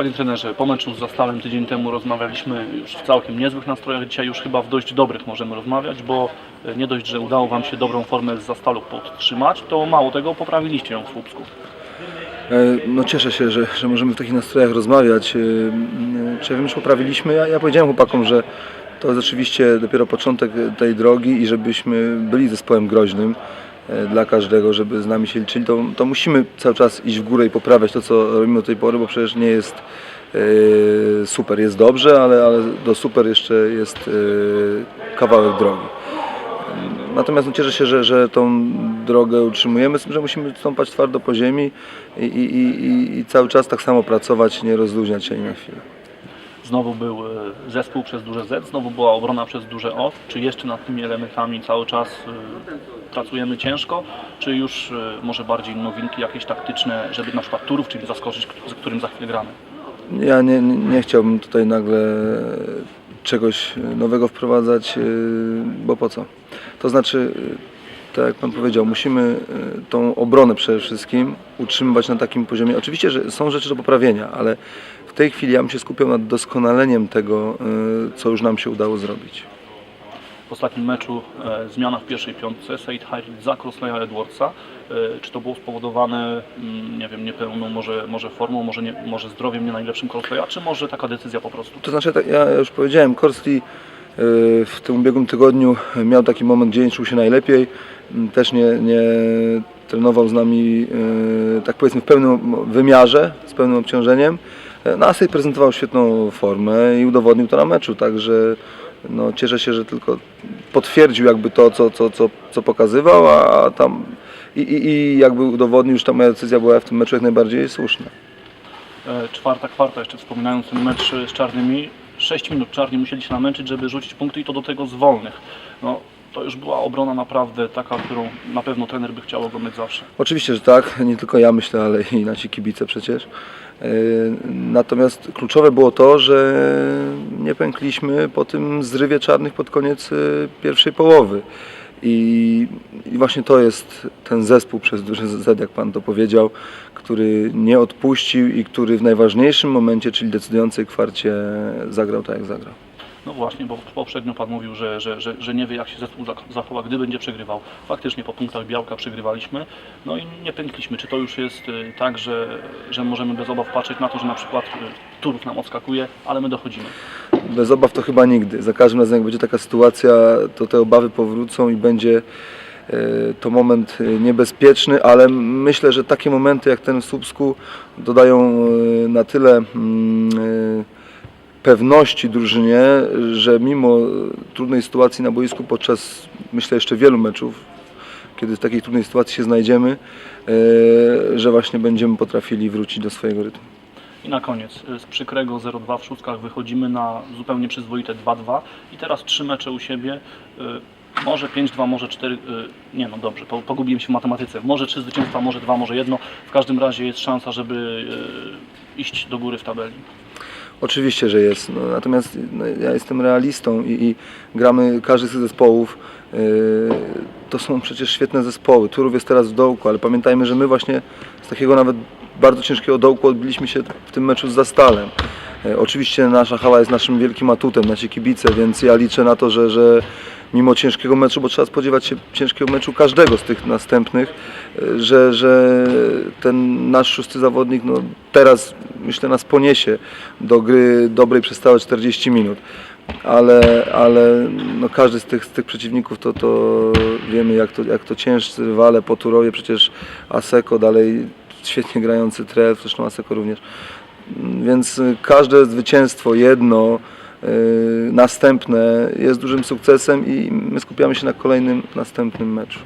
Panie trenerze, po meczu z Zastalem tydzień temu rozmawialiśmy już w całkiem niezłych nastrojach. Dzisiaj już chyba w dość dobrych możemy rozmawiać, bo e, nie dość, że udało Wam się dobrą formę z Zastalu podtrzymać, to mało tego, poprawiliście ją w Słupsku. E, No cieszę się, że, że możemy w takich nastrojach rozmawiać. E, Czy wiem, już poprawiliśmy? Ja, ja powiedziałem chłopakom, że to jest oczywiście dopiero początek tej drogi i żebyśmy byli zespołem groźnym dla każdego, żeby z nami się liczyli, to, to musimy cały czas iść w górę i poprawiać to, co robimy do tej pory, bo przecież nie jest e, super. Jest dobrze, ale, ale do super jeszcze jest e, kawałek drogi. Natomiast no, cieszę się, że, że tą drogę utrzymujemy, z tym, że musimy stąpać twardo po ziemi i, i, i- i cały czas tak samo pracować, nie rozluźniać się ani na chwilę. Znowu był e, zespół przez duże Z, znowu była obrona przez duże O. Czy jeszcze nad tymi elementami cały czas e, pracujemy ciężko, czy już e, może bardziej nowinki jakieś taktyczne, żeby na przykład Turów czymś zaskoczyć, z którym za chwilę gramy? Ja nie, nie chciałbym tutaj nagle czegoś nowego wprowadzać, bo po co? To znaczy, tak jak Pan powiedział, musimy yy, tą obronę przede wszystkim utrzymywać na takim poziomie. Oczywiście, że są rzeczy do poprawienia, ale w tej chwili ja bym się skupiał nad doskonaleniem tego, yy, co już nam się udało zrobić. W ostatnim meczu e, zmiana w pierwszej piątce, Said Hybrid za Crosleya Edwardsa. E, czy to było spowodowane, mm, nie wiem, niepełną może, może formą, może, nie, może zdrowiem nie najlepszym Crosleya, czy może taka decyzja po prostu? To znaczy, tak, ja już powiedziałem, Korski yy, w tym ubiegłym tygodniu miał taki moment, gdzie nie czuł się najlepiej. Mm, Też nie, nie trenował z nami, yy, tak powiedzmy, w pełnym wymiarze, z pełnym obciążeniem. E, No, a prezentował świetną formę i udowodnił to na meczu, także no, cieszę się, że tylko potwierdził jakby to, co, co, co, co pokazywał, a tam i, i, i jakby udowodnił, że ta moja decyzja była w tym meczu jak najbardziej słuszna. E, Czwarta kwarta, jeszcze wspominając ten mecz z czarnymi, 6 minut czarni musieli się namęczyć, żeby rzucić punkty i to do tego z wolnych. No, to już była obrona naprawdę taka, którą na pewno trener by chciał oglądać zawsze. Oczywiście, że tak. Nie tylko ja myślę, ale i nasi kibice przecież. Yy, Natomiast kluczowe było to, że nie pękliśmy po tym zrywie czarnych pod koniec yy, pierwszej połowy. I, I właśnie to jest ten zespół przez duży Z, jak Pan to powiedział, który nie odpuścił i który w najważniejszym momencie, czyli decydującej kwarcie, zagrał tak jak zagrał. No właśnie, bo poprzednio Pan mówił, że, że, że, że nie wie jak się zespół zachowa, gdy będzie przegrywał. Faktycznie po punktach Białka przegrywaliśmy, no i nie pękliśmy. Czy to już jest y, tak, że, że możemy bez obaw patrzeć na to, że na przykład y, Turów nam odskakuje, ale my dochodzimy? Bez obaw to chyba nigdy. Za każdym razem jak będzie taka sytuacja, to te obawy powrócą i będzie e, to moment e, niebezpieczny, ale myślę, że takie momenty jak ten w Słupsku dodają e, na tyle mm, pewności drużynie, że mimo trudnej sytuacji na boisku podczas myślę jeszcze wielu meczów, kiedy w takiej trudnej sytuacji się znajdziemy, że właśnie będziemy potrafili wrócić do swojego rytmu. I na koniec, y, z przykrego 0-2 w szóstkach wychodzimy na zupełnie przyzwoite 2-2 i teraz trzy mecze u siebie, y, może 5-2, może 4, y, nie no dobrze, po- pogubiłem się w matematyce, może 3 zwycięstwa, może 2, może 1, w każdym razie jest szansa, żeby iść do góry w tabeli. Oczywiście, że jest. No, natomiast no, ja jestem realistą i, i gramy każdy z tych zespołów. Yy, to są przecież świetne zespoły. Turów jest teraz w dołku, ale pamiętajmy, że my właśnie z takiego nawet bardzo ciężkiego dołku odbiliśmy się w tym meczu z Zastalem. Yy, oczywiście nasza hala jest naszym wielkim atutem, nasi kibice, więc ja liczę na to, że, że mimo ciężkiego meczu, bo trzeba spodziewać się ciężkiego meczu każdego z tych następnych, yy, że, że ten nasz szósty zawodnik no, teraz myślę nas poniesie do gry dobrej przez całe 40 minut. Ale, ale no każdy z tych, z tych przeciwników to, to wiemy jak to, jak to ciężcy rywale po Turowie, przecież Aseko dalej świetnie grający Trel, zresztą Aseko również. Więc y, każde zwycięstwo, jedno, y, następne jest dużym sukcesem i my skupiamy się na kolejnym, następnym meczu.